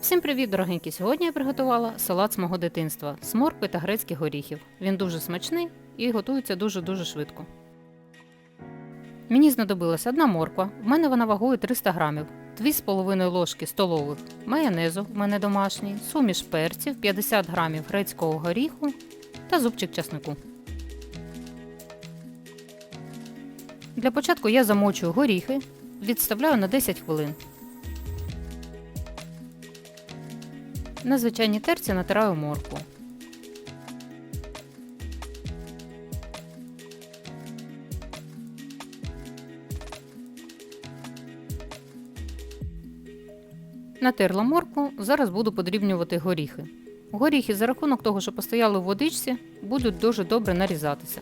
Всім привіт, дорогенькі! Сьогодні я приготувала салат з мого дитинства з моркви та грецьких горіхів. Він дуже смачний і готується дуже-дуже швидко. Мені знадобилась одна морква, в мене вона вагою 300 грамів, 2,5 ложки столових майонезу, в мене домашній, суміш перців, 50 грамів грецького горіху та зубчик часнику. Для початку я замочую горіхи, відставляю на 10 хвилин. На звичайній терці натираю моркву. Натерла моркву, зараз буду подрібнювати горіхи. Горіхи за рахунок того, що постояли в водичці, будуть дуже добре нарізатися.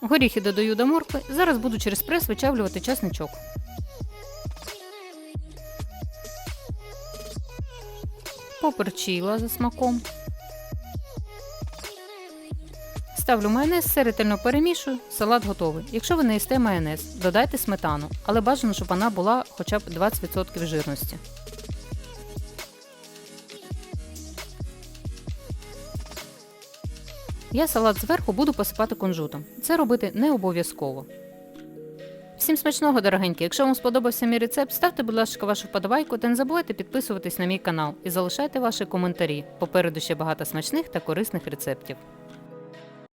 Горіхи додаю до моркви, зараз буду через прес вичавлювати часничок. Поперчила за смаком. Ставлю майонез, все ретельно перемішую, салат готовий. Якщо ви не їсте майонез, додайте сметану, але бажано, щоб вона була хоча б 20% жирності. Я салат зверху буду посипати кунжутом. Це робити не обов'язково. Всім смачного, дорогенькі! Якщо вам сподобався мій рецепт, ставте, будь ласка, вашу вподобайку та не забувайте підписуватись на мій канал і залишайте ваші коментарі. Попереду ще багато смачних та корисних рецептів.